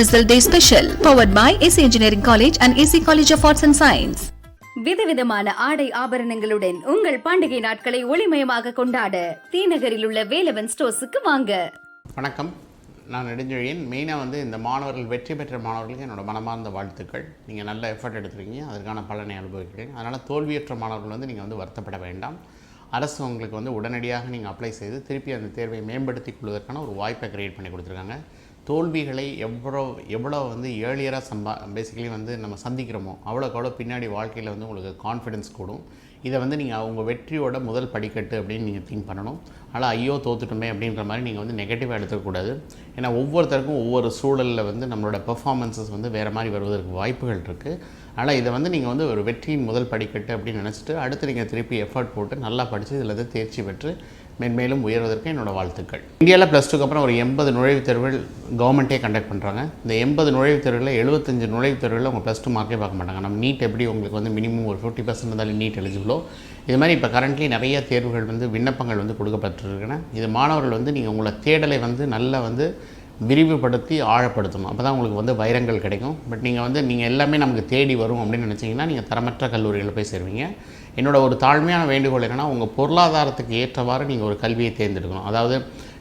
Result Day Special, powered by AC Engineering College and AC College of Arts and Science. விதவிதமான ஆடை ஆபரணங்களுடன் உங்கள் பண்டிகை நாட்களை ஒளிமயமாக கொண்டாட தீநகரில் உள்ள வேலவன் ஸ்டோர்ஸுக்கு வாங்க. வணக்கம். நான் நெடுஞ்செழியன். மெயினாக வந்து இந்த மாணவர்கள் வெற்றி பெற்ற மாணவர்களுக்கு என்னோட மனமார்ந்த வாழ்த்துக்கள். நீங்கள் நல்ல எஃபர்ட் எடுத்துருக்கீங்க. அதற்கான பலனை அனுபவிக்கிறீங்க அதனால் தோல்வியற்ற மாணவர்கள் வந்து நீங்கள் வந்து வருத்தப்பட வேண்டாம். அரசு உங்களுக்கு வந்து உடனடியாக நீங்கள் அப்ளை செய்து திருப்பி அந்த தேர்வை மேம்படுத்திக் கொள்வதற்கான ஒரு வாய்ப்பை கிரியேட் பண்ணி கொடுத்துருக்காங்க. தோல்விகளை எவ்வளோ எவ்வளோ வந்து ஏர்லியராக சம்பா பேசிக்கலி வந்து நம்ம சந்திக்கிறோமோ அவ்வளோக்கு அவ்வளோ பின்னாடி வாழ்க்கையில் வந்து உங்களுக்கு கான்ஃபிடென்ஸ் கூடும். இதை வந்து நீங்கள் அவங்க வெற்றியோட முதல் படிக்கட்டு அப்படின்னு நீங்கள் திங்க் பண்ணணும். ஆனால் ஐயோ தோத்துட்டோமே அப்படின்ற மாதிரி நீங்கள் வந்து நெகட்டிவாக எடுத்துக்கூடாது ஏன்னா ஒவ்வொருத்தருக்கும் ஒவ்வொரு சூழலில் வந்து நம்மளோட பெர்ஃபார்மன்ஸஸ் வந்து வேறு மாதிரி வருவதற்கு வாய்ப்புகள் இருக்குது ஆனால் இதை வந்து நீங்கள் வந்து ஒரு வெற்றியின் முதல் படிக்கட்டு அப்படின்னு நினச்சிட்டு அடுத்து நீங்கள் திருப்பி எஃபர்ட் போட்டு நல்லா படித்து இதில் வந்து தேர்ச்சி பெற்று மென்மேலும் உயர்வதற்கு என்னோடய வாழ்த்துக்கள். இந்தியாவில் ப்ளஸ் டூக்கு அப்புறம் ஒரு எண்பது நுழைவுத் தேர்வுகள் கவர்மெண்ட்டே கண்டக்ட் பண்ணுறாங்க இந்த எண்பது நுழைவுத் தேர்வில் எழுபத்தஞ்சு நுழைவுத் தேர்வுகளில் உங்கள் ப்ளஸ் டூ மார்க்கே பார்க்க மாட்டாங்க. நம்ம நீட் எப்படி உங்களுக்கு வந்து மினிமம் ஒரு ஃபிஃப்டி பர்சன்ட் இருந்தாலும் நீட் எலிஜிபிளோ இது மாதிரி இப்போ கரண்ட்லி நிறைய தேர்வுகள் வந்து விண்ணப்பங்கள் வந்து கொடுக்கப்பட்டிருக்கின்றன இது மாணவர்கள் வந்து நீங்கள் உங்களை தேடலை வந்து நல்லா வந்து விரிவுபடுத்தி ஆழப்படுத்தணும். அப்போ தான் உங்களுக்கு வந்து வைரங்கள் கிடைக்கும். பட் நீங்கள் வந்து நீங்கள் எல்லாமே நமக்கு தேடி வரும் அப்படின்னு நினச்சிங்கன்னா நீங்கள் தரமற்ற கல்லூரிகளில் போய் சேருவீங்க. என்னோட ஒரு தாழ்மையான வேண்டுகோள் என்னென்னா உங்கள் பொருளாதாரத்துக்கு ஏற்றவாறு நீங்கள் ஒரு கல்வியை தேர்ந்தெடுக்கணும். அதாவது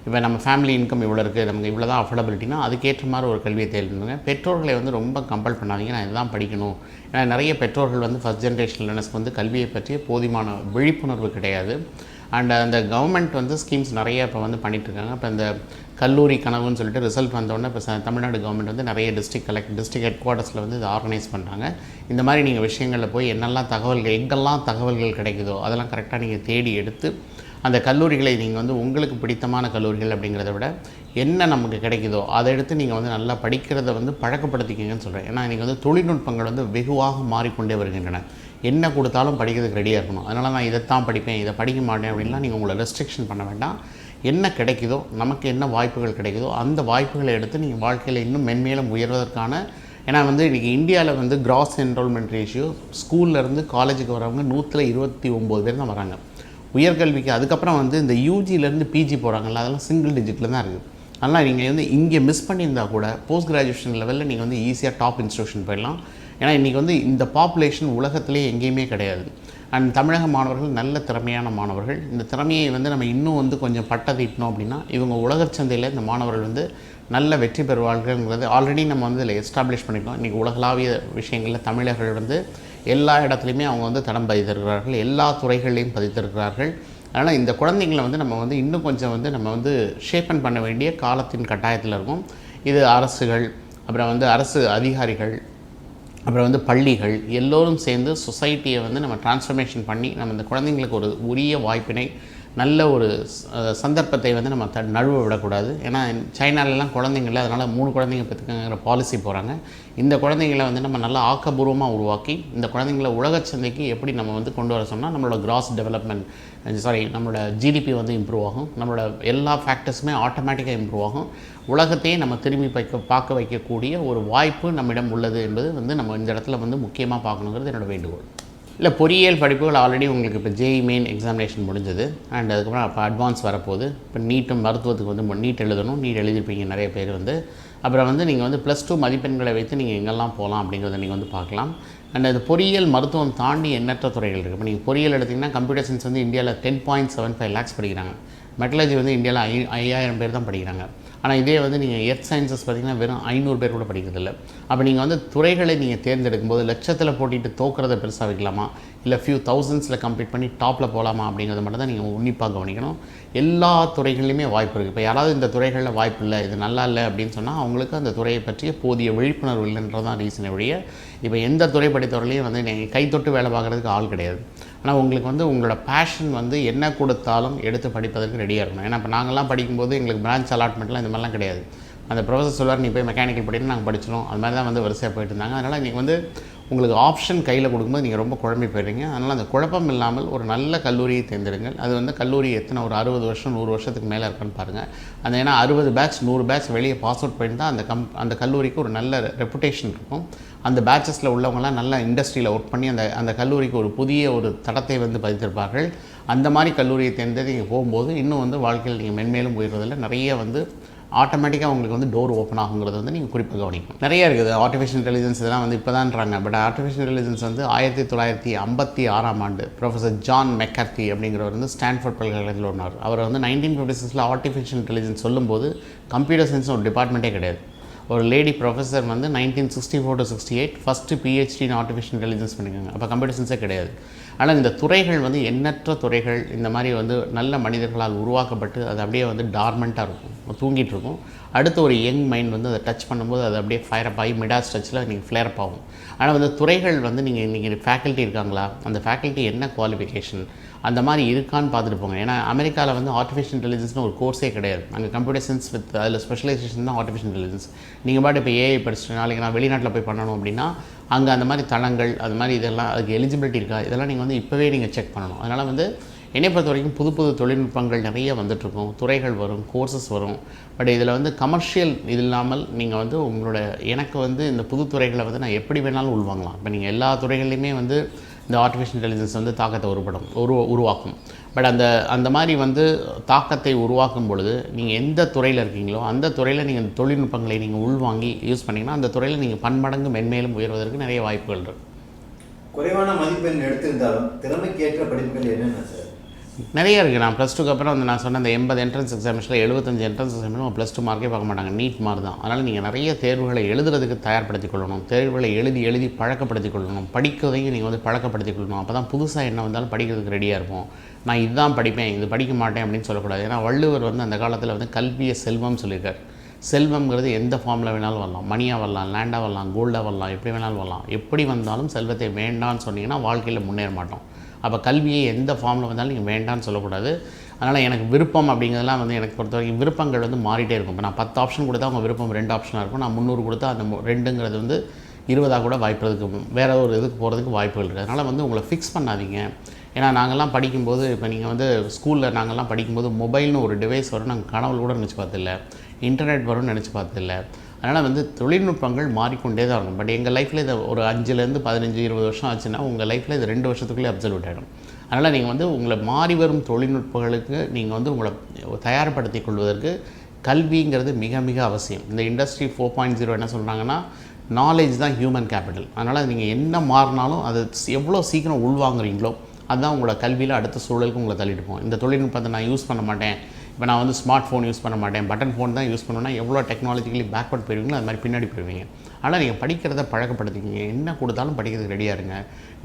இப்போ நம்ம ஃபேமிலி இன்கம் இவ்வளோ இருக்குது நமக்கு இவ்வளோ தான் அஃபோர்டபிலிட்டினா அதுக்கேற்ற மாதிரி ஒரு கல்வியை தேர்ந்தெடுங்க. பெற்றோர்களை வந்து ரொம்ப கம்பல் பண்ணாதீங்க. நான் இதுதான் படிக்கணும். ஏன்னா நிறைய பெற்றோர்கள் வந்து ஃபஸ்ட் ஜென்ரேஷன் லேர்னர்ஸ்க்கு வந்து கல்வியை பற்றிய போதுமான விழிப்புணர்வு கிடையாது. அண்ட் uh, அந்த கவர்மெண்ட் வந்து ஸ்கீம்ஸ் நிறைய இப்போ வந்து பண்ணிகிட்ருக்காங்க இப்போ இந்த கல்லூரி கனவுன்னு சொல்லிட்டு ரிசல்ட் வந்தோடனே இப்போ தமிழ்நாடு கவர்மெண்ட் வந்து நிறைய டிஸ்ட்ரிக்ட் கலெக்ட் டிஸ்ட்ரிக்ட் ஹெட் குவார்ட்டர்ஸில் வந்து இதை ஆர்கனைஸ் பண்ணுறாங்க இந்த மாதிரி நீங்கள் விஷயங்களில் போய் என்னெல்லாம் தகவல்கள் எங்கெல்லாம் தகவல்கள் கிடைக்குதோ அதெல்லாம் கரெக்டாக நீங்கள் தேடி எடுத்து அந்த கல்லூரிகளை நீங்கள் வந்து உங்களுக்கு பிடித்தமான கல்லூரிகள் அப்படிங்கிறத விட என்ன நமக்கு கிடைக்குதோ அதை எடுத்து நீங்கள் வந்து நல்லா படிக்கிறத வந்து பழக்கப்படுத்திக்கிங்கன்னு சொல்கிறேன் ஏன்னா இன்றைக்கி வந்து தொழில்நுட்பங்கள் வந்து வெகுவாக மாறிக்கொண்டே வருகின்றன. என்ன கொடுத்தாலும் படிக்கிறதுக்கு ரெடியாக இருக்கணும். அதனால் நான் இதைத்தான் படிப்பேன் இதை படிக்க மாட்டேன் அப்படின்லாம் நீங்கள் உங்களை ரெஸ்ட்ரிக்ஷன் பண்ண வேண்டாம். என்ன கிடைக்குதோ நமக்கு என்ன வாய்ப்புகள் கிடைக்குதோ அந்த வாய்ப்புகளை எடுத்து நீங்கள் வாழ்க்கையில் இன்னும் மென்மேலும் உயர்வதற்கான ஏன்னா வந்து இன்றைக்கி இந்தியாவில் வந்து கிராஸ் என்ரோல்மெண்ட் ரேஷியோ ஸ்கூல்லேருந்து காலேஜுக்கு வரவங்க நூற்றில் இருபத்தி ஒம்பது பேர் தான் வராங்க. உயர்கல்விக்கு அதுக்கப்புறம் வந்து இந்த யூஜிலேருந்து பிஜி போகிறாங்கல்ல அதெல்லாம் சிங்கிள் டிஜிட்டில் தான் இருக்குது அதனால் நீங்கள் வந்து இங்கே மிஸ் பண்ணியிருந்தா கூட போஸ்ட் கிராஜுவேஷன் லெவலில் நீங்கள் வந்து ஈஸியாக டாப் இன்ஸ்டியூஷன் போயிடலாம். ஏன்னா இன்றைக்கி வந்து இந்த பாப்புலேஷன் உலகத்திலே எங்கேயுமே கிடையாது. அண்ட் தமிழக மாணவர்கள் நல்ல திறமையான மாணவர்கள். இந்த திறமையை வந்து நம்ம இன்னும் வந்து கொஞ்சம் பட்டதிட்டணும் அப்படின்னா இவங்க உலகச் சந்தையில் இந்த மாணவர்கள் வந்து நல்ல வெற்றி பெறுவார்கள்ங்கிறது ஆல்ரெடி நம்ம வந்து இதில் எஸ்டாப்ளிஷ் பண்ணிட்டோம். இன்றைக்கி உலகளாவிய விஷயங்களில் தமிழர்கள் வந்து எல்லா இடத்துலையுமே அவங்க வந்து தடம் பதித்திருக்கிறார்கள். எல்லா துறைகள்லையும் பதித்திருக்கிறார்கள். அதனால் இந்த குழந்தைங்களை வந்து நம்ம வந்து இன்னும் கொஞ்சம் வந்து நம்ம வந்து ஷேப்பன் பண்ண வேண்டிய காலத்தின் கட்டாயத்தில் இருக்கும். இது அரசுகள் அப்புறம் வந்து அரசு அதிகாரிகள் அப்புறம் வந்து பள்ளிகள் எல்லோரும் சேர்ந்து சொசைட்டியை வந்து நம்ம டிரான்ஸ்ஃபர்மேஷன் பண்ணி நம்ம இந்த குழந்தைங்களுக்கு ஒரு உரிய வாய்ப்பினை நல்ல ஒரு சந்தர்ப்பத்தை வந்து நம்ம த நழுவ விடக்கூடாது. ஏன்னா சைனாலெலாம் குழந்தைங்கள அதனால் மூணு குழந்தைங்க பெற்றுக்கங்கிற பாலிசி போகிறாங்க இந்த குழந்தைங்களை வந்து நம்ம நல்லா ஆக்கபூர்வமாக உருவாக்கி இந்த குழந்தைங்கள உலக சந்தைக்கு எப்படி நம்ம வந்து கொண்டு வர சொன்னால் நம்மளோட கிராஸ் டெவலப்மெண்ட் சாரி நம்மளோட ஜிடிபி வந்து இம்ப்ரூவ் ஆகும். நம்மளோட எல்லா ஃபேக்டர்ஸுமே ஆட்டோமேட்டிக்காக இம்ப்ரூவ் ஆகும். உலகத்தையே நம்ம திரும்பி வைக்க பார்க்க வைக்கக்கூடிய ஒரு வாய்ப்பு நம்மிடம் உள்ளது என்பது வந்து நம்ம இந்த இடத்துல வந்து முக்கியமாக பார்க்கணுங்கிறது என்னோட வேண்டுகோள். இல்லை பொறியியல் படிப்புகள் ஆல்ரெடி உங்களுக்கு இப்போ ஜேஇ மெயின் எக்ஸாமினேஷன் முடிஞ்சது. அண்ட் அதுக்கப்புறம் இப்போ அட்வான்ஸ் வரப்போகுது. இப்போ நீட்டும் மருத்துவத்துக்கு வந்து நீட் எழுதணும். நீட் எழுதியிருப்பீங்க நிறைய பேர் வந்து. அப்புறம் வந்து நீங்கள் வந்து ப்ளஸ் டூ மதிப்பெண்களை வைத்து நீங்கள் எங்கெல்லாம் போகலாம் அப்படிங்கிறத நீங்கள் வந்து பார்க்கலாம். அண்ட் அது பொறியியல் மருத்துவம் தாண்டி எண்ணற்ற துறைகள் இருக்குது இப்போ நீங்கள் பொறியியல் எடுத்திங்கன்னா கம்ப்யூட்டர் சயின்ஸ் வந்து இந்தியாவில் ten point seven five lakhs படிக்கிறாங்க. மெட்டலஜி வந்து இந்தியாவில் ஐ ஐயாயிரம் பேர் தான் படிக்கிறாங்க. ஆனால் இதே வந்து நீங்கள் எர்த் சயின்சஸ் பார்த்தீங்கன்னா வெறும் ஐநூறு பேர் கூட படிக்கிறதில்ல. அப்போ நீங்கள் வந்து துறைகளை நீங்கள் தேர்ந்தெடுக்கும் போது லட்சத்தில் போட்டிட்டு தோக்கிறத பெருசாக வைக்கலாமா? இல்லை ஃபியூ தௌசண்ட்ஸில் கம்ப்ளீட் பண்ணி டாப்பில் போகலாமா அப்படிங்கிறத மட்டும் தான் நீங்கள் உன்னிப்பாக கவனிக்கணும். எல்லா துறைகள்லையுமே வாய்ப்பு இருக்குது இப்போ யாராவது இந்த துறைகளில் வாய்ப்பு இல்லை இது நல்லா இல்லை அப்படின்னு சொன்னால் அவங்களுக்கு அந்த துறையை பற்றிய போதிய விழிப்புணர்வு இல்லைன்றதான் ரீசனை ஒழிய இப்போ எந்த துறை படித்தவர்களையும் வந்து நீங்கள் கைத்தொட்டு வேலை பார்க்குறதுக்கு ஆள் கிடையாது. ஆனால் உங்களுக்கு வந்து உங்களோட பேஷன் வந்து என்ன கொடுத்தாலும் எடுத்து படிப்பதற்கு ரெடியாக இருக்கணும். ஏன்னா இப்போ நாங்கள்லாம் படிக்கும்போது எங்களுக்கு பிரான்ச் அலாட்மெண்ட்லாம் இந்த மாதிரிலாம் கிடையாது. அந்த ப்ரொஃபஸர் சொல்வார் நீ போய் மெக்கானிக்கல் படின்னு நாங்கள் படிச்சிடும் அது மாதிரி தான் வந்து வரிசையாக போயிட்டு இருந்தாங்க. அதனால் நீங்கள் வந்து உங்களுக்கு ஆப்ஷன் கையில் கொடுக்கும்போது நீங்கள் ரொம்ப குழம்பி போயிடுறீங்க. அதனால் அந்த குழப்பம் இல்லாமல் ஒரு நல்ல கல்லூரியை தேர்ந்தெடுங்கள். அது வந்து கல்லூரி எத்தனை ஒரு அறுபது வருஷம் நூறு வருஷத்துக்கு மேலே இருக்கான்னு பாருங்கள் அந்த ஏன்னா அறுபது பேட்ச் நூறு பேட்ச் வெளியே பாஸ் அவுட் பண்ணி தான் அந்த கம் அந்த கல்லூரிக்கு ஒரு நல்ல ரெப்புடேஷன் இருக்கும். அந்த பேட்சஸில் உள்ளவங்களாம் நல்ல இண்டஸ்ட்ரியில் ஒர்க் பண்ணி அந்த அந்த கல்லூரிக்கு ஒரு புதிய ஒரு தடத்தை வந்து பதித்திருப்பார்கள். அந்த மாதிரி கல்லூரியை தேர்ந்தது நீங்கள் போகும்போது இன்னும் வந்து வாழ்க்கையில் நீங்கள் மென்மேலும் உயர்வதில் நிறைய வந்து ஆட்டோமேட்டிக்காக உங்களுக்கு வந்து டோர் ஓப்பன் ஆகுங்கிறது வந்து நீங்கள் குறிப்பாக கவனிக்கணும். நிறைய இருக்குது. ஆர்டிஃபிஷியல் இன்டெலிஜென்ஸ் இதெல்லாம் வந்து இப்போ தான்றாங்க பட் ஆர்டிஃபிஷியல் இன்டெலிஜென்ஸ் வந்து ஆயிரத்தி தொள்ளாயிரத்தி ஐம்பத்தி ஆறாம் ஆண்டு ப்ரொஃபஸர் ஜான் மெக்கர்த்தி அப்படிங்கிறவர் வந்து ஸ்டான்ஃபோர்ட் பல்கலைக்கழகத்தில் ஒன்றார் அவர் வந்து நைன்டீன் ஃபிஃப்டி சிக்ஸில் ஆர்டிஃபிஷியல் இன்டெலிஜென்ஸ் சொல்லும்போது கம்ப்யூட்டர் சயின்ஸ் ஒரு டிபார்ட்மெண்ட்டே கிடையாது. ஒரு லேடி ப்ரொஃபஸர் வந்து nineteen sixty four to sixty eight first PhD in artificial intelligence பண்ணிக்கோங்க. அப்போ கம்ப்யூட்டர் சயின்ஸே கிடையாது. ஆனால் இந்த துறைகள் வந்து எண்ணற்ற துறைகள் இந்த மாதிரி வந்து நல்ல மனிதர்களால் உருவாக்கப்பட்டு அது அப்படியே வந்து டார்மெண்ட்டாக இருக்கும். தூங்கிட்டு இருக்கும். அடுத்து ஒரு யங் மைண்ட் வந்து அதை டச் பண்ணும்போது அது அப்படியே ஃபயர் அப் ஆகி மிடாஸ் டச்சில் நீங்கள் ஃப்ளேர் அப் ஆகும். ஆனால் வந்து துறைகள் வந்து நீங்கள் இன்றைக்கி ஃபேக்கல்ட்டி இருக்காங்களா? அந்த ஃபேக்கல்ட்டி என்ன குவாலிஃபிகேஷன் அந்த மாதிரி இருக்கான்னு பார்த்துட்டு போங்க. ஏன்னா அமெரிக்காவில் வந்து ஆர்டிஃபிஷியல் இன்டெலிஜென்ஸ்னு ஒரு கோர்ஸே கிடையாது. அங்கே கம்ப்யூட்டர் சயின்ஸ் வித் அதில் ஸ்பெஷலைசேஷன் தான் ஆர்டிஃபிஷியல் இன்டெலிஜென்ஸ் நீங்கள் பாட்டு இப்போ ஏஐ படிச்சுட்டு நாளைக்கு நான் வெளிநாட்டில் போய் பண்ணணும் அப்படின்னா அங்கே அந்த மாதிரி தளங்கள் அது மாதிரி இதெல்லாம் அதுக்கு எலிஜிபிலிட்டி இருக்கா? இதெல்லாம் நீங்கள் வந்து இப்போவே நீங்கள் செக் பண்ணணும். அதனால் வந்து என்னை பொறுத்த வரைக்கும் புது புது தொழில்நுட்பங்கள் நிறைய வந்துட்டுருக்கும். துறைகள் வரும் கோர்சஸ் வரும். பட் இதில் வந்து கமர்ஷியல் இது இல்லாமல் நீங்கள் வந்து உங்களோட எனக்கு வந்து இந்த புது துறைகளை வந்து நான் எப்படி வேணாலும் உள்வாங்கலாம். இப்போ நீங்கள் எல்லா துறைகள்லையுமே வந்து இந்த ஆர்டிஃபிஷியல் இன்டெலிஜென்ஸ் வந்து தாக்கத்தை உருப்படும் உரு உருவாக்கும். பட் அந்த அந்த மாதிரி வந்து தாக்கத்தை உருவாக்கும் பொழுது நீங்கள் எந்த துறையில் இருக்கீங்களோ அந்த துறையில் நீங்கள் தொழில்நுட்பங்களை நீங்கள் உள்வாங்கி யூஸ் பண்ணிங்கன்னா அந்த துறையில் நீங்கள் பன்மடங்கு மென்மேலும் உயர்வதற்கு நிறைய வாய்ப்புகள் இருக்குது குறைவான மதிப்பெண் எடுத்திருந்தாலும் திறமைக்கேற்ற படிப்புகள் என்னென்ன சார்? நிறைய இருக்குது நான் ப்ளஸ் டூக்கு அப்புறம் வந்து நான் சொன்ன அந்த எண்பது என்ட்ரன்ஸ் எக்ஸாமிஷனில் எழுபத்தஞ்சு என்ட்ரன்ஸ் எக்ஸாமிலும் ப்ளஸ் டூ மார்க்கே பார்க்க மாட்டாங்க. நீட் மார்க் தான். அதனால் நீங்கள் நிறைய தேர்வுகளை எழுதுறதுக்கு தயார்படுத்திக் கொள்ளணும். தேர்வுகளை எழுதி எழுதி பழக்கப்படுத்திக் கொள்ளணும். படிக்கிறதையும் நீங்கள் வந்து பழக்கப்படுத்திக் கொள்ளணும். அப்போ தான் புதுசாக என்ன வந்தாலும் படிக்கிறதுக்கு ரெடியாக இருப்போம். நான் இதுதான் படிப்பேன். இது படிக்க மாட்டேன் அப்படின்னு சொல்லக்கூடாது. ஏன்னா வள்ளுவர் வந்து அந்த காலத்தில் வந்து கல்வியை செல்வம் சொல்லியிருக்கார். செல்வம்ங்கிறது எந்த ஃபார்மில் வேணாலும் வரலாம். மணியாக வரலாம் லேண்டாக வரலாம் கோல்டாக வரலாம் எப்படி வேணாலும் வரலாம். எப்படி வந்தாலும் செல்வத்தை வேண்டான்னு சொன்னீங்கன்னா வாழ்க்கையில் முன்னேற மாட்டோம். அப்போ கல்வியை எந்த ஃபார்மில் வந்தாலும் நீங்கள் வேண்டாம்னு சொல்லக்கூடாது. அதனால் எனக்கு விருப்பம் அப்படிங்கிறதெல்லாம் வந்து எனக்கு பொறுத்த வரைக்கும் விருப்பங்கள் வந்து மாறிட்டே இருக்கும். இப்போ நான் பத்து ஆப்ஷன் கொடுத்தா அவங்க விருப்பம் ரெண்டு ஆப்ஷனாக இருக்கும். நான் முந்நூறு கொடுத்தா அந்த ரெண்டுங்கிறது வந்து இருபதாக கூட வாய்ப்புறதுக்கு வேறு ஒரு இதுக்கு போகிறதுக்கு வாய்ப்புகள் இருக்குது அதனால் வந்து உங்களை ஃபிக்ஸ் பண்ணாதீங்க. ஏன்னா நாங்கள்லாம் படிக்கும்போது இப்போ நீங்கள் வந்து ஸ்கூலில் நாங்கள்லாம் படிக்கும்போது மொபைல்னு ஒரு டிவைஸ் வரும் நாங்கள் கனவுல கூட நினச்சி பார்த்ததில்ல. இன்டர்நெட் வரும்னு நினச்சி பார்த்ததில்ல. அதனால் வந்து தொழில்நுட்பங்கள் மாறிக்கொண்டே தான் இருக்கும். பட் எங்கள் லைஃப்பில் இதை ஒரு அஞ்சுலேருந்து பதினஞ்சு இருபது வருஷம் ஆச்சுன்னா உங்கள் லைஃப்பில் இது ரெண்டு வருஷத்துக்குள்ளே அப்சல்யூட் ஆகிடும் அதனால் நீங்கள் வந்து உங்களை மாறி வரும் தொழில்நுட்பங்களுக்கு நீங்கள் வந்து உங்களை தயார்படுத்தி கொள்வதற்கு கல்விங்கிறது மிக மிக அவசியம். இந்த இண்டஸ்ட்ரி ஃபோர் பாயிண்ட் ஜீரோ என்ன சொல்கிறாங்கன்னா நாலேஜ் தான் ஹியூமன் கேபிட்டல் அதனால் நீங்கள் என்ன மாறினாலும் அது எவ்வளோ சீக்கிரம் உள்வாங்குறீங்களோ அதுதான் உங்களோட கல்வியில் அடுத்த சூழலுக்கு உங்களை தள்ளிட்டு போகும். இந்த தொழில்நுட்பத்தை நான் யூஸ் பண்ண மாட்டேன். இப்போ நான் வந்து ஸ்மார்ட் ஃபோன் யூஸ் பண்ண மாட்டேன். பட்டன் ஃபோன் தான் யூஸ் பண்ணுவேன்னா எவ்வளோ டெக்னாலஜிக்கலி பேக்வர்ட் போயிருவீங்களோ அது மாதிரி பின்னாடி போயிருவீங்க. ஆனால் நீங்கள் படிக்கிறத பழக்கப்படுத்திக்கிங்க. என்ன கொடுத்தாலும் படிக்கிறதுக்கு ரெடியாக இருங்க.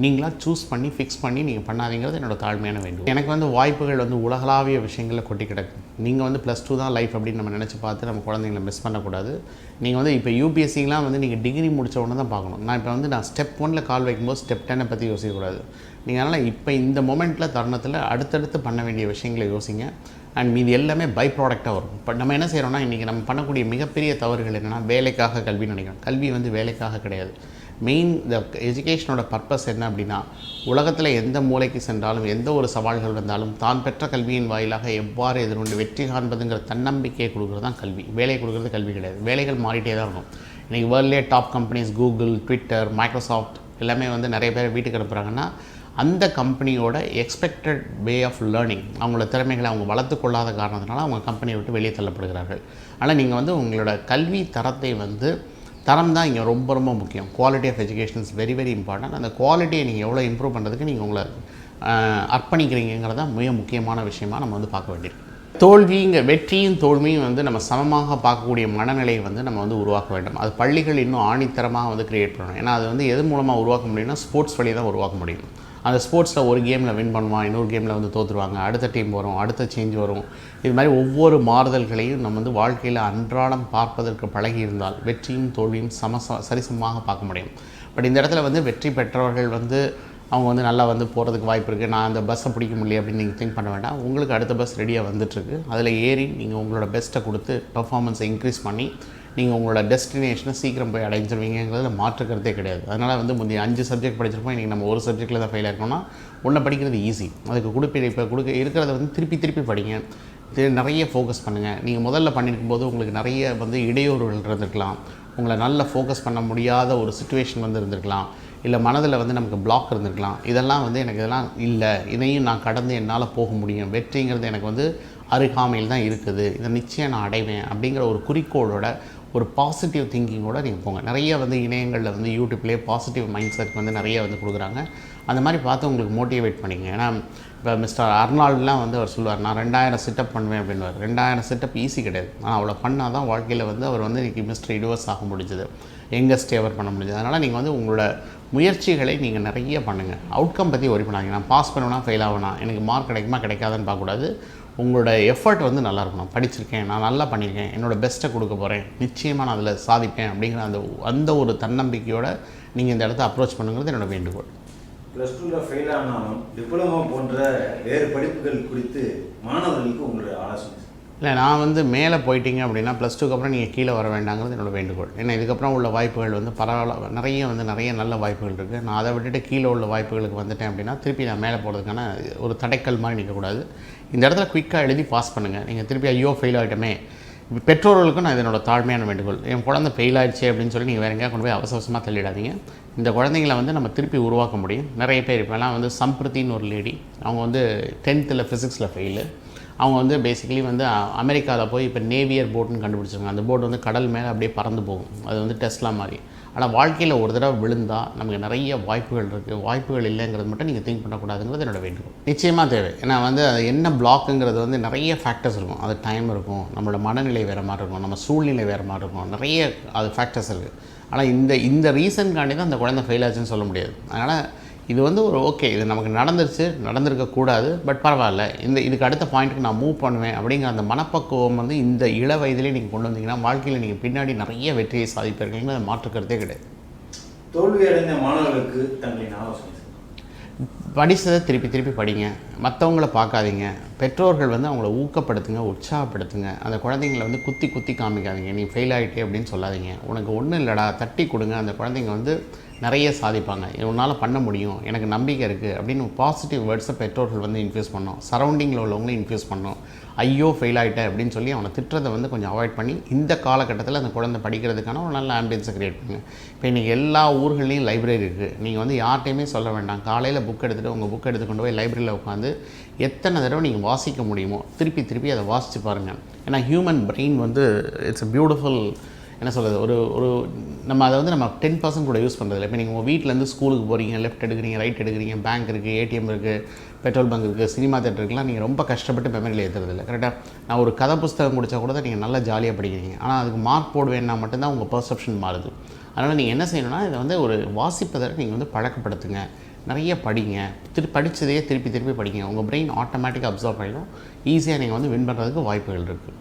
நீங்களாக சூஸ் பண்ணி ஃபிக்ஸ் பண்ணி நீங்கள் பண்ணாதீங்கிறது என்னோட தாழ்மையான வேண்டும் எனக்கு வந்து வாய்ப்புகள் வந்து உலகளாவிய விஷயங்களில் கொட்டி கிடக்கு நீங்கள் வந்து ப்ளஸ் டூ தான் லைஃப் அப்படின்னு நம்ம நினச்சி பார்த்து நம்ம குழந்தைங்களை மிஸ் பண்ணக்கூடாது. நீங்கள் வந்து இப்போ யூபிஎஸ்சிலாம் வந்து நீங்கள் டிகிரி முடித்த உடனே தான் பார்க்கணும். நான் இப்போ வந்து நான் ஸ்டெப் ஒனில் கால் வைக்கும்போது ஸ்டெப் டென்னை பற்றி யோசிக்கக்கூடாது. நீங்கள் அதனால் இப்போ இந்த மொமெண்ட்டில் தருணத்தில் அடுத்தடுத்து பண்ண வேண்டிய விஷயங்களை யோசிங்க. அண்ட் மீது எல்லாமே பை ப்ராடக்டாக வரும். இப்போ நம்ம என்ன செய்கிறோம்னா இன்றைக்கி நம்ம பண்ணக்கூடிய மிகப்பெரிய தவறுகள் என்னென்னா வேலைக்காக கல்வி நினைக்கிறோம். கல்வி வந்து வேலைக்காக கிடையாது. மெயின் இந்த எஜுகேஷனோட பர்பஸ் என்ன அப்படின்னா உலகத்தில் எந்த மூலைக்கு சென்றாலும் எந்த ஒரு சவால்கள் வந்தாலும் தான் பெற்ற கல்வியின் வாயிலாக எவ்வாறு எதிர்கொண்டு வெற்றி காண்பதுங்கிற தன்னம்பிக்கையை கொடுக்குறது தான் கல்வி. வேலை கொடுக்குறது கல்வி கிடையாது. வேலைகள் மாறிட்டே தான் இருக்கும். இன்றைக்கி வேர்ல்ட்லேயே top companies Google Twitter Microsoft எல்லாமே வந்து நிறைய பேர் வீட்டுக்கு அனுப்புகிறாங்கன்னா அந்த கம்பெனியோட எக்ஸ்பெக்டட் வே ஆஃப் லேர்னிங் அவங்களோட திறமைகளை அவங்க வளர்த்து கொள்ளாத காரணத்தினால அவங்க கம்பெனியை விட்டு வெளியே தள்ளப்படுகிறார்கள். ஆனால் நீங்கள் வந்து உங்களோட கல்வி தரத்தை வந்து தரம் தான் இங்கே ரொம்ப ரொம்ப முக்கியம். Quality of education is very very important அந்த குவாலிட்டியை நீங்கள் எவ்வளோ இம்ப்ரூவ் பண்ணுறதுக்கு நீங்கள் உங்களை ஆஹ், அர்ப்பணிக்கிறீங்கிறது தான் மிக முக்கியமான விஷயமாக நம்ம வந்து பார்க்க வேண்டியிருக்கு. தோல்விங்க வெற்றியும் தோல்வியும் வந்து நம்ம சமமாக பார்க்கக்கூடிய மனநிலையை வந்து நம்ம வந்து உருவாக்க வேண்டும். அது பள்ளிகள் இன்னும் ஆணித்தரமாக வந்து கிரியேட் பண்ணணும். ஏன்னா அது வந்து எது மூலமாக உருவாக்க முடியும்னா ஸ்போர்ட்ஸ் வழியை தான் உருவாக்க முடியும். அந்த ஸ்போர்ட்ஸில் ஒரு கேமில் வின் பண்ணுவான் இன்னொரு கேமில் வந்து தோற்றுருவாங்க அடுத்த டீம் வரும் அடுத்த சேஞ்ச் வரும். இது மாதிரி ஒவ்வொரு மாறுதல்களையும் நம்ம வந்து வாழ்க்கையில் அன்றாடம் பார்ப்பதற்கு பழகி இருந்தால் வெற்றியும் தோல்வியும் சம சரிசமமாக பார்க்க முடியும். பட் இந்த இடத்துல வந்து வெற்றி பெற்றவர்கள் வந்து அவங்க வந்து நல்லா வந்து போகிறதுக்கு வாய்ப்பு இருக்குது நான் அந்த பஸ்ஸை பிடிக்க முடியல அப்படின்னு நீங்கள் திங்க் பண்ண வேண்டாம். உங்களுக்கு அடுத்த பஸ் ரெடியாக வந்துட்டுருக்கு. அதில் ஏறி நீங்கள் உங்களோட பெஸ்ட்டை கொடுத்து பர்ஃபார்மன்ஸை இன்க்ரீஸ் பண்ணி நீங்கள் உங்களோட டெஸ்டினேஷனை சீக்கிரம் போய் அடைஞ்சிருவீங்கிறதுல மாற்றுக்கிறதே கிடையாது. அதனால் வந்து முந்தைய அஞ்சு சப்ஜெக்ட் படிச்சிருப்போம் இன்றைக்கி நம்ம ஒரு சப்ஜெக்ட்டில் தான் ஃபெயில் இருக்கோம்னா ஒன்றை படிக்கிறது ஈஸி அதுக்கு கொடுப்பீங்க இப்போ கொடுக்க இருக்கிறத வந்து திருப்பி திருப்பி படிங்க. நிறைய ஃபோக்கஸ் பண்ணுங்கள் நீங்கள் முதல்ல பண்ணியிருக்கும் போது உங்களுக்கு நிறைய வந்து இடையூறுகள் இருந்திருக்கலாம். உங்களை நல்ல ஃபோக்கஸ் பண்ண முடியாத ஒரு சுச்சுவேஷன் வந்து இருந்திருக்கலாம். இல்லை மனதில் வந்து நமக்கு பிளாக் இருந்திருக்கலாம். இதெல்லாம் வந்து எனக்கு இதெல்லாம் இல்லை. இதையும் நான் கடந்து என்னால் போக முடியும். வெற்றிங்கிறது எனக்கு வந்து அருகாமையில் தான் இருக்குது. இதை நிச்சயம் நான் அடைவேன் அப்படிங்கிற ஒரு குறிக்கோளோட ஒரு பாசிட்டிவ் திங்கிங்கோட நீங்கள் போங்க. நிறைய வந்து இணையங்களில் வந்து யூடியூப்லேயே பாசிட்டிவ் மைண்ட் செட் வந்து நிறைய வந்து கொடுக்குறாங்க. அந்த மாதிரி பார்த்து உங்களுக்கு மோட்டிவேட் பண்ணிங்க. ஏன்னா இப்போ மிஸ்டர் அர்னால்ட்லாம் வந்து அவர் சொல்லுவார் நான் ரெண்டாயிரம் செட்டப் பண்ணுவேன் அப்படின்வார் ரெண்டாயிரம் செட்டப் ஈஸி கிடையாது. ஆனால் அவ்வளோ பண்ணால் தான் வாழ்க்கையில் வந்து அவர் வந்து இன்றைக்கி மிஸ்டர் யூனிவர்ஸ் ஆக முடிஞ்சது. எங்கஸ்ட் எவர் பண்ண முடிஞ்சது. அதனால் நீங்கள் வந்து உங்களோட முயற்சிகளை நீங்கள் நிறைய பண்ணுங்கள் அவுட்கம் பற்றி ஒரி பண்ணாங்க நான் பாஸ் பண்ணுவேனா ஃபெயில் ஆகணும் எனக்கு மார்க் கிடைக்குமா கிடைக்காதுன்னு பார்க்கக்கூடாது. உங்களோட எஃபர்ட் வந்து நல்லா இருக்கணும். படிச்சிருக்கேன் நான் நல்லா பண்ணியிருக்கேன் என்னோட பெஸ்ட்டை கொடுக்க போகிறேன் நிச்சயமாக நான் அதில் சாதிப்பேன் அப்படிங்கிற அந்த அந்த ஒரு தன்னம்பிக்கையோட நீங்கள் இந்த இடத்த அப்ரோச் பண்ணுங்கிறது என்னோட வேண்டுகோள். ப்ளஸ் டூவில் ஃபெயில் ஆனாலும் டிப்ளமோ போன்ற வேறு படிப்புகள் குறித்து மாணவர்களுக்கு உங்களுடைய ஆலோசனை. இல்லை நான் வந்து மேலே போயிட்டீங்க அப்படின்னா ப்ளஸ் டூக்கு அப்புறம் நீங்கள் கீழே வர வேண்டாங்கிறது என்னோட வேண்டுகோள். ஏன்னா இதுக்கப்புறம் உள்ள வாய்ப்புகள் வந்து பரவாயில்ல நிறைய வந்து நிறைய நல்ல வாய்ப்புகள் இருக்குது நான் அதை விட்டுட்டு கீழே உள்ள வாய்ப்புகளுக்கு வந்துட்டேன் அப்படின்னா திருப்பி நான் மேலே போகிறதுக்கான ஒரு தடைக்கல் மாதிரி நிற்கக்கூடாது இந்த இடத்துல குயிக்காக எழுதி பாஸ் பண்ணுங்கள் நீங்கள் திருப்பி ஐயோ ஃபெயில் ஆகிட்டோமே பெற்றோர்களுக்கும் நான் இதனோட தாழ்மையான வேண்டுகோள். என் குழந்தை ஃபெயில் ஆயிடுச்சு அப்படின்னு சொல்லி நீங்கள் வேறு எங்கேயா கொண்டு போய் அவசரமாக தள்ளிடாதீங்க. இந்த குழந்தைங்கள வந்து நம்ம திருப்பி உருவாக்க முடியும். நிறைய பேர் இப்போலாம் வந்து சம்பிருத்தின்னு ஒரு லேடி அவங்க வந்து டென்த்தில் ஃபிசிக்ஸில் ஃபெயிலு அவங்க வந்து பேசிக்கலி வந்து அமெரிக்காவில் போய் இப்போ நேவியர் போட்டுன்னு கண்டுபிடிச்சிருக்காங்க. அந்த போட் வந்து கடல் மேலே அப்படியே பறந்து போகும். அது வந்து டெஸ்லா மாதிரி. ஆனால் வாழ்க்கையில் ஒரு தடவை விழுந்தால் நமக்கு நிறைய வாய்ப்புகள் இருக்குது வாய்ப்புகள் இல்லைங்கிறது மட்டும் நீங்கள் திங்க் பண்ணக்கூடாதுங்கிறது என்னோட வேண்டுகோள். நிச்சயமாக தேவை. ஏன்னா வந்து அது என்ன பிளாக்குங்கிறது வந்து நிறைய ஃபேக்டர்ஸ் இருக்கும். அது டைம் இருக்கும். நம்மளோட மனநிலை வேறு மாதிரி இருக்கும். நம்ம சூழ்நிலை வேறு மாதிரி இருக்கும். நிறைய அது ஃபேக்டர்ஸ் இருக்குது ஆனால் இந்த இந்த ரீசன்காண்டி தான் அந்த குழந்தை ஃபெயில் ஆச்சுன்னு சொல்ல முடியாது. அதனால் இது வந்து ஒரு ஓகே இது நமக்கு நடந்துருச்சு நடந்திருக்கக்கூடாது பட் பரவாயில்ல. இந்த இதுக்கு அடுத்த பாயிண்ட்டுக்கு நான் மூவ் பண்ணுவேன் அப்படிங்கிற அந்த மனப்பக்குவம் வந்து இந்த இள வயதிலே நீங்கள் கொண்டு வந்தீங்கன்னா வாழ்க்கையில் நீங்கள் பின்னாடி நிறைய வெற்றியை சாதிப்பீர்கள்னு அது கிடையாது. தோல்வி அடைந்த மாணவர்களுக்கு தங்களின் ஆலோசனை. படித்ததை திருப்பி திருப்பி படிங்க. மற்றவங்கள பார்க்காதீங்க. பெற்றோர்கள் வந்து அவங்கள ஊக்கப்படுத்துங்க உற்சாகப்படுத்துங்க. அந்த குழந்தைங்கள வந்து குத்தி குத்தி காமிக்காதீங்க. நீ ஃபெயில் ஆகிட்டே அப்படின்னு சொல்லாதீங்க. உனக்கு ஒன்றும் இல்லைடா தட்டி கொடுங்க. அந்த குழந்தைங்க வந்து நிறைய சாதிப்பாங்க. உன்னால் பண்ண முடியும். எனக்கு நம்பிக்கை இருக்குது அப்படின்னு பாசிட்டிவ் வேர்ட்ஸை பெற்றோர்கள் வந்து இன்ஃப்யூஸ் பண்ணோம் சரௌண்டிங்கில் உள்ளவங்களும் இன்ஃப்யூஸ் பண்ணோம் ஐயோ ஃபெயில் ஆகிட்டேன் அப்படின்னு சொல்லி அவனை திட்டுறதை வந்து கொஞ்சம் அவாய்ட் பண்ணி இந்த காலகட்டத்தில் அந்த குழந்தை படிக்கிறதுக்கான ஒரு நல்ல ஆம்பியன்ஸை க்ரியேட் பண்ணுங்க இப்போ இன்றைக்கி எல்லா ஊர்கள்லையும் லைப்ரரி இருக்குது நீங்கள் வந்து யார்ட்டையுமே சொல்ல வேண்டாம். காலையில் புக் எடுத்துகிட்டு உங்கள் புக் எடுத்து கொண்டு போய் லைப்ரரியில் உட்காந்து எத்தனை தடவை நீங்கள் வாசிக்க முடியுமோ திருப்பி திருப்பி அதை வாசித்து பாருங்கள் ஏன்னா ஹியூமன் பிரெயின் வந்து இட்ஸ் அ பியூட்டிஃபுல் என்ன சொல்கிறது ஒரு ஒரு நம்ம அதை வந்து நம்ம டென் பர்சன்ட் கூட யூஸ் பண்ணுறதில்ல இப்போ நீங்கள் உங்கள் வீட்டிலேருந்து ஸ்கூலுக்கு போகிறீங்க லெஃப்ட் எடுக்கிறீங்க ரைட் எடுக்கிறீங்க பேங்க் இருக்குது ஏடிஎம் இருக்குது பெட்ரோல் பங்க் இருக்குது சினிமா தேட்டருக்குலாம் நீங்கள் ரொம்ப கஷ்டப்பட்டு மெமரியில் ஏற்றுறதில்ல கரெக்டாக நான் ஒரு கதை புஸ்தகம் குடித்தா கூட தான் நீங்கள் நல்லா ஜாலியாக படிக்கிறீங்க. ஆனால் அதுக்கு மார்க் போடுவேன்னா மட்டும்தான் உங்கள் பர்செப்ஷன் மாறுது. அதனால் நீங்கள் என்ன செய்யணும்னா இதை வந்து ஒரு வாசிப்பதற்கு நீங்கள் வந்து பழக்கப்படுத்துங்க. நிறைய படிங்க. திரு படித்ததையே திருப்பி திருப்பி படிங்க. உங்கள் பிரெயின் ஆட்டோமேட்டிக்காக அப்சர்வ் பண்ணிடும் ஈஸியாக நீங்கள் வந்து வின் பண்ணுறதுக்கு வாய்ப்புகள் இருக்குது